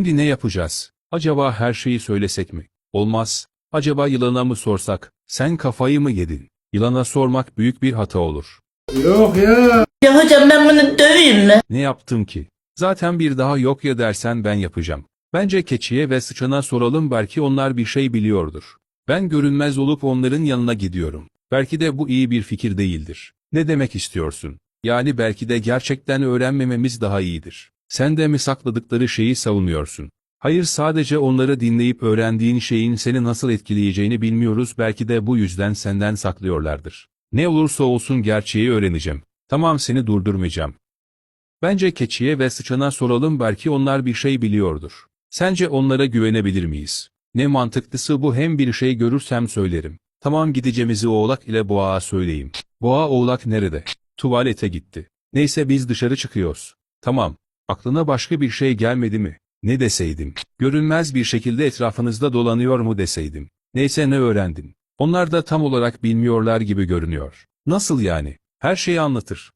Şimdi ne yapacağız? Acaba her şeyi söylesek mi? Olmaz. Acaba yılana mı sorsak? Sen kafayı mı yedin? Yılana sormak büyük bir hata olur. Yok ya. Ya hocam ben bunu döveyim mi? Ne yaptım ki? Zaten bir daha yok ya dersen ben yapacağım. Bence keçiye ve sıçana soralım belki onlar bir şey biliyordur. Ben görünmez olup onların yanına gidiyorum. Belki de bu iyi bir fikir değildir. Ne demek istiyorsun? Yani belki de gerçekten öğrenmememiz daha iyidir. Sen de mi sakladıkları şeyi savunuyorsun? Hayır sadece onları dinleyip öğrendiğin şeyin seni nasıl etkileyeceğini bilmiyoruz belki de bu yüzden senden saklıyorlardır. Ne olursa olsun gerçeği öğreneceğim. Tamam seni durdurmayacağım. Bence keçiye ve sıçana soralım belki onlar bir şey biliyordur. Sence onlara güvenebilir miyiz? Ne mantıklısı bu hem bir şey görürsem söylerim. Tamam gideceğimizi oğlak ile boğağa söyleyeyim. Boğa oğlak nerede? Tuvalete gitti. Neyse biz dışarı çıkıyoruz. Tamam. Aklına başka bir şey gelmedi mi? Ne deseydim? Görünmez bir şekilde etrafınızda dolanıyor mu deseydim? Neyse ne öğrendin? Onlar da tam olarak bilmiyorlar gibi görünüyor. Nasıl yani? Her şeyi anlatır.